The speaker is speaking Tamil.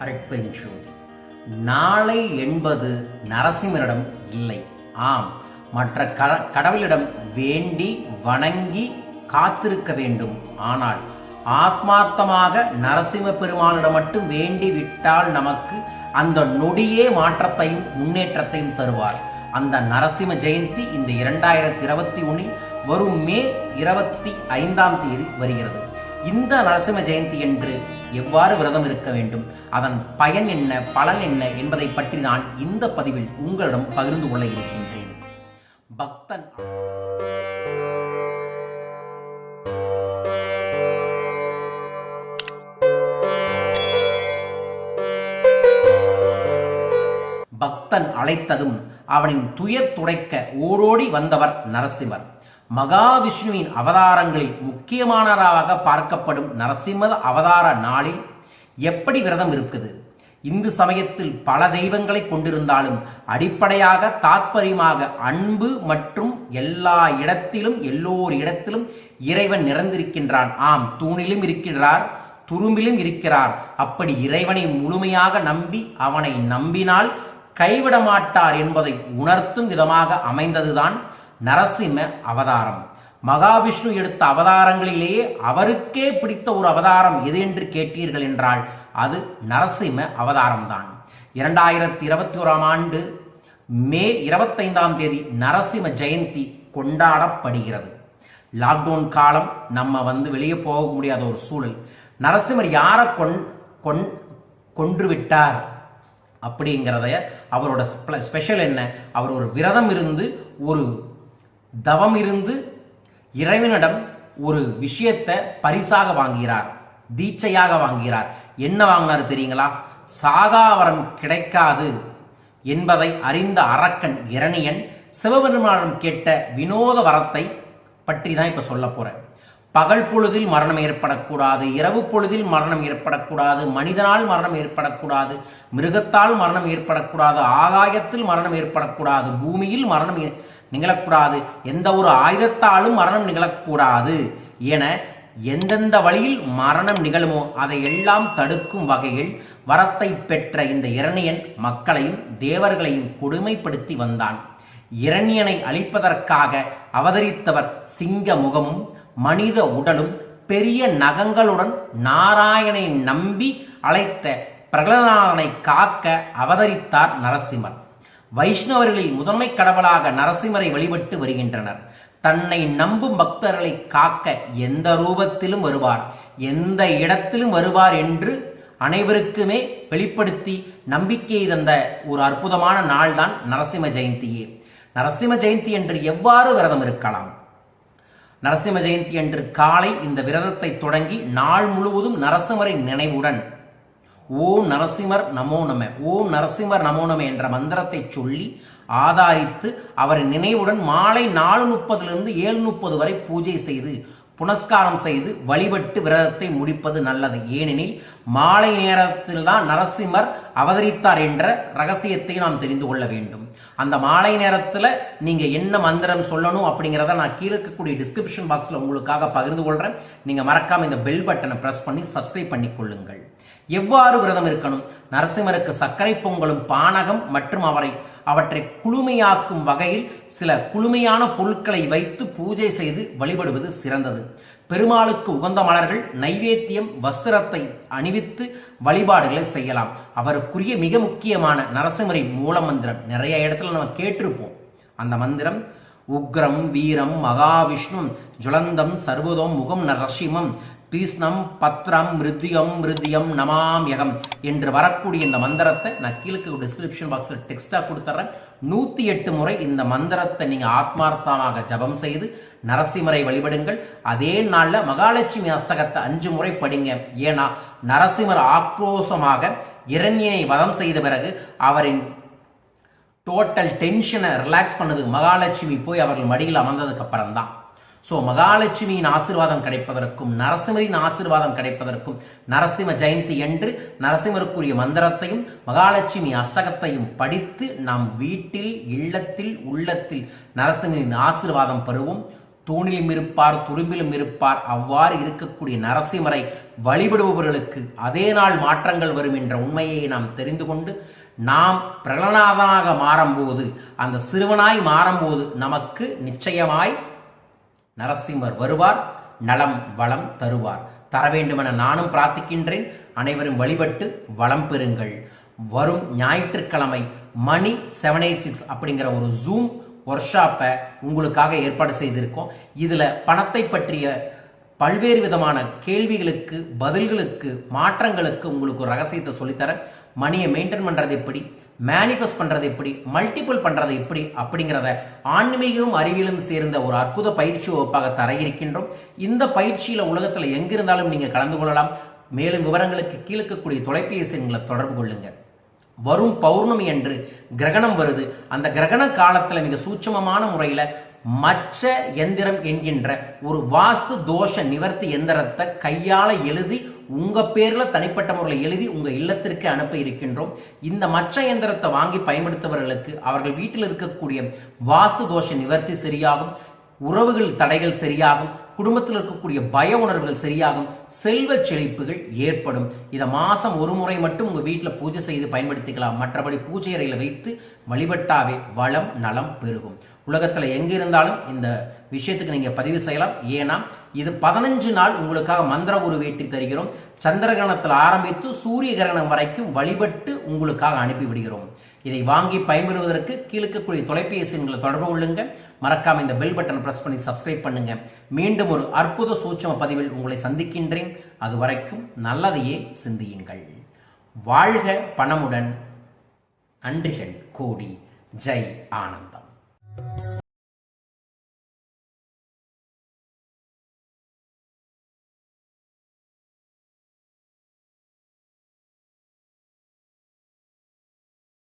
அருட்பெருஞ்சோதி நாளை என்பது நரசிம்மரிடம் இல்லை. ஆம் மற்ற க- கடவுளிடம் வேண்டி வணங்கி காத்திருக்க வேண்டும். ஆனால் ஆத்மார்த்தமாக நரசிம்ம பெருமானிடம் மட்டும் வேண்டி விட்டால் நமக்கு அந்த நொடியே மாற்றத்தையும் முன்னேற்றத்தையும் தருவார். அந்த நரசிம்ம ஜெயந்தி இந்த இரண்டாயிரத்தி இருபத்தி ஒன்றில் வரும் மே இருபத்தி ஐந்தாம் தேதி வருகிறது. இந்த நரசிம்ம ஜெயந்தி என்று எவ்வாறு விரதம் இருக்க வேண்டும்? அதன் பயன் என்ன பலன் என்ன என்பதை பற்றி நான் இந்த பதிவில் உங்களிடம் பகிர்ந்து கொள்ள இருக்கின்றேன். பக்தன் பக்தன் அழைத்ததும் அவனின் துயர் துடைக்க ஓடோடி வந்தவர் நரசிம்மர். மகாவிஷ்ணுவின் அவதாரங்களில் முக்கியமானதாக பார்க்கப்படும் நரசிம்ம அவதார நாளில் எப்படி விரதம் இருக்குது? இந்து சமயத்தில் பல தெய்வங்களை கொண்டிருந்தாலும் அடிப்படையாக தாத்பரியமாக அன்பு மற்றும் எல்லா இடத்திலும் எல்லோர் இடத்திலும் இறைவன் நிறைந்திருக்கின்றான் ஆம் தூணிலும் இருக்கின்றார் துரும்பிலும் இருக்கிறார். அப்படி இறைவனை முழுமையாக நம்பி அவனை நம்பினால் கைவிட மாட்டார் என்பதை உணர்த்தும் விதமாக அமைந்ததுதான் நரசிம்ம அவதாரம். மகாவிஷ்ணு எடுத்த அவதாரங்களிலேயே அவருக்கே பிடித்த ஒரு அவதாரம் எது என்று கேட்டீர்கள் என்றால் அது நரசிம்ம அவதாரம்தான். இரண்டாயிரத்தி இருபத்தி ஓராம் ஆண்டு மே இருபத்தைந்தாம் தேதி நரசிம்ம ஜெயந்தி கொண்டாடப்படுகிறது. லாக்டவுன் காலம் நம்ம வந்து வெளியே போக முடியாத ஒரு சூழல். நரசிம்மர் யாரை கொன் கொன் கொன்று விட்டார் அப்படிங்கிறத அவரோட ஸ்பெஷல் என்ன? அவர் ஒரு விரதம் இருந்து ஒரு தவம் இருந்து இறைவனிடம் ஒரு விஷயத்தை பரிசாக வாங்குகிறார் தீட்சையாக வாங்குகிறார். என்ன வாங்கினார் தெரியுங்களா? சாகாவரம் கிடைக்காது என்பதை அறிந்த அரக்கன் இரணியன் சிவபெருமானிடம் கேட்ட வினோத வரத்தை பற்றி தான் இப்ப சொல்ல போறேன். பகல் பொழுதில் மரணம் ஏற்படக்கூடாது இரவு பொழுதில் மரணம் ஏற்படக்கூடாது மனிதனால் மரணம் ஏற்படக்கூடாது மிருகத்தால் மரணம் ஏற்படக்கூடாது ஆகாயத்தில் மரணம் ஏற்படக்கூடாது பூமியில் மரணம் நிகழக்கூடாது. எந்த ஒரு ஆயுதத்தாலும் மரணம் நிகழக்கூடாது. என எந்தெந்த வழியில் மரணம் நிகழுமோ அதை எல்லாம் தடுக்கும் வகையில் வரத்தை பெற்ற இந்த இரணியன் மக்களையும் தேவர்களையும் கொடுமைப்படுத்தி வந்தான். இரணியனை அழிப்பதற்காக அவதரித்தவர் சிங்க முகமும் மனித உடலும் பெரிய நகங்களுடன் நாராயணனை நம்பி அழைத்த பிரகலாதனை காக்க அவதரித்தார் நரசிம்மர். வைஷ்ணவர்களில் முதன்மை கடவுளாக நரசிம்மரை வழிபட்டு வருகின்றனர். தன்னை நம்பும் பக்தர்களை காக்க எந்த ரூபத்திலும் வருவார். எந்த இடத்திலும் வருவார் என்று அனைவருக்குமே வெளிப்படுத்தி நம்பிக்கையை தந்த ஒரு அற்புதமான நாள்தான் நரசிம்ம ஜெயந்தியே. நரசிம்ம ஜெயந்தி என்று எவ்வாறு விரதம் இருக்கலாம்? நரசிம்ம ஜெயந்தி அன்று காலை இந்த விரதத்தை தொடங்கி நாள் முழுவதும் நரசிம்மரின் நினைவுடன் ஓம் நரசிம்மர் நமோ நம ஓம் நரசிம்மர் நமோ நம என்ற மந்திரத்தை சொல்லி ஆதாரித்து அவரின் நினைவுடன் மாலை நாலு முப்பதிலிருந்து ஏழு முப்பது வரை பூஜை செய்து புனஸ்காரம் செய்து வழிபட்டு விரதத்தை முடிப்பது நல்லது. ஏனெனில் மாலை நேரத்தில் தான் நரசிம்மர் அவதரித்தார் என்ற ரகசியத்தை நாம் தெரிந்து கொள்ள வேண்டும். அந்த மாலை நேரத்தில் நீங்கள் என்ன மந்திரம் சொல்லணும் அப்படிங்கிறத நான் கீழே இருக்கக்கூடிய டிஸ்கிரிப்ஷன் பாக்ஸில் உங்களுக்காக பகிர்ந்து கொள்கிறேன் நீங்கள் மறக்காமல் இந்த பெல் பட்டனை பிரஸ் பண்ணி சப்ஸ்கிரைப் பண்ணி கொள்ளுங்கள் எவ்வாறு விரதம் இருக்கணும்? நரசிம்மருக்கு சர்க்கரை பொங்கலும் பானகம் மற்றும் அவரை அவற்றை குளுமையாக்கும் வகையில் சில குளுமையான பொருட்களை வைத்து பூஜை செய்து வழிபடுவது சிறந்தது. பெருமாளுக்கு உகந்த மலர்கள் நைவேத்தியம் வஸ்திரத்தை அணிவித்து வழிபாடுகளை செய்யலாம். அவருக்குரிய மிக முக்கியமான நரசிம்மரின் மூல மந்திரம். நிறைய இடத்துல நம்ம கேட்டிருப்போம். அந்த மந்திரம் உக்ரம் வீரம் மகாவிஷ்ணு ஜுலந்தம் சர்வதோம் முகம் நரசிம்மம் பீஷ்ணம் பத்ரம் மிருத்யம் மிருத்யம் நமாம்யகம் என்று வரக்கூடிய இந்த மந்திரத்தை நான் கீழே டிஸ்கிரிப்ஷன் பாக்ஸில் டெக்ஸ்டாக கொடுத்துட்றேன் நூற்றி எட்டு முறை இந்த மந்திரத்தை நீங்கள் ஆத்மார்த்தமாக ஜபம் செய்து நரசிம்மரை வழிபடுங்கள். அதே நாளில் மகாலட்சுமி அஸ்தகத்தை அஞ்சு முறை படிங்க. ஏன்னா நரசிம்மர் ஆக்ரோஷமாக இரண்யனை வதம் செய்த பிறகு அவரின் டோட்டல் டென்ஷனை ரிலாக்ஸ் பண்ணது மகாலட்சுமி போய் அவர்கள் மடியில் அமர்ந்ததுக்கு அப்புறம் தான் ஸோ மகாலட்சுமியின் ஆசிர்வாதம் கிடைப்பதற்கும் நரசிம்மரின் ஆசிர்வாதம் கிடைப்பதற்கும் நரசிம்ம ஜெயந்தி என்று நரசிம்மருக்குரிய மந்திரத்தையும் மகாலட்சுமி அசகத்தையும் படித்து நாம் வீட்டில் இல்லத்தில் உள்ளத்தில் நரசிம்மரின் ஆசிர்வாதம் பெறுவோம். தூணிலும் இருப்பார் துரும்பிலும் இருப்பார். அவ்வாறு இருக்கக்கூடிய நரசிம்மரை வழிபடுபவர்களுக்கு அதே நாள் மாற்றங்கள் வரும் என்ற உண்மையை நாம் தெரிந்து கொண்டு நாம் பிரகலநாதனாக மாறும்போது அந்த சிறுவனாய் மாறும்போது நமக்கு நிச்சயமாய் நரசிம்மர் வருவார் நலம் வளம் தருவார். தர வேண்டுமென நானும் பிரார்த்திக்கின்றேன் அனைவரும் வழிபட்டு வளம் பெறுங்கள். வரும் ஞாயிற்றுக்கிழமை மணி செவன் எயிட் சிக்ஸ் அப்படிங்கிற ஒரு ஜூம் ஒர்க் ஷாப்பை உங்களுக்காக ஏற்பாடு செய்திருக்கோம். இதில் பணத்தை பற்றிய பல்வேறு விதமான கேள்விகளுக்கு பதில்களுக்கு மாற்றங்களுக்கு உங்களுக்கு ஒரு ரகசியத்தை சொல்லித்தரேன். மணியை மெயின்டைன் பண்ணுறது எப்படி? மேனிஃபெஸ்ட் பண்ணுறது எப்படி? மல்டிபிள் பண்ணுறது எப்படி? அப்படிங்கிறத ஆன்மீகமும் அறிவியலும் சேர்ந்த ஒரு அற்புத பயிற்சி வகுப்பாக தர இருக்கின்றோம் இந்த பயிற்சியில் உலகத்தில் எங்கிருந்தாலும் நீங்கள் கலந்து கொள்ளலாம். மேலும் விவரங்களுக்கு கீழக்கக்கூடிய தொலைபேசி எங்களை தொடர்பு கொள்ளுங்க. வரும் பௌர்ணமி அன்று கிரகணம் வருது. அந்த கிரகண காலத்தில் மிக சூட்சமமான முறையில் மச்ச எந்திரம் என்கின்ற ஒரு வாஸ்து தோஷ நிவர்த்தி எந்திரத்தை கையால எழுதி உங்க பேர்ல தனிப்பட்ட முறையில் எழுதி உங்க இல்லத்திற்கு அனுப்ப இருக்கின்றோம். இந்த மச்ச எந்திரத்தை வாங்கி பயன்படுத்தவர்களுக்கு அவர்கள் வீட்டில் இருக்கக்கூடிய வாஸ்து தோஷ நிவர்த்தி சரியாகும் உறவுகள் தடைகள் சரியாகும் குடும்பத்தில் இருக்கக்கூடிய பய உணர்வுகள் சரியாகும் செல்வ செழிப்புகள் ஏற்படும். இதை மாதம் ஒரு முறை மட்டும் உங்கள் வீட்டில் பூஜை செய்து பயன்படுத்திக்கலாம். மற்றபடி பூஜை அறையில் வைத்து வழிபட்டாவே வளம் நலம் பெருகும். உலகத்தில் எங்கே இருந்தாலும் இந்த விஷயத்துக்கு நீங்கள் பதிவு செய்யலாம். ஏன்னா இது பதினஞ்சு நாள் உங்களுக்காக மந்திர உருவேற்றி தருகிறோம். சந்திர கிரகணத்தில் ஆரம்பித்து சூரிய கிரகணம் வரைக்கும் வழிபட்டு உங்களுக்காக அனுப்பி விடுகிறோம். இதை வாங்கி பயன்பெறுவதற்கு கீழக்கக்கூடிய தொலைபேசி எண்களை தொடர்பு கொள்ளுங்க. மறக்காம இந்த பெல் பட்டனை பிரஸ் பண்ணி சப்ஸ்கிரைப் பண்ணுங்க. மீண்டும் ஒரு அற்புத சூட்சம பதிவில் உங்களை சந்திக்கின்றேன். அது வரைக்கும் நல்லதையே சிந்தியுங்கள். வாழ்க பணமுடன் நன்றிகள் கோடி. ஜெய் ஆனந்தம்.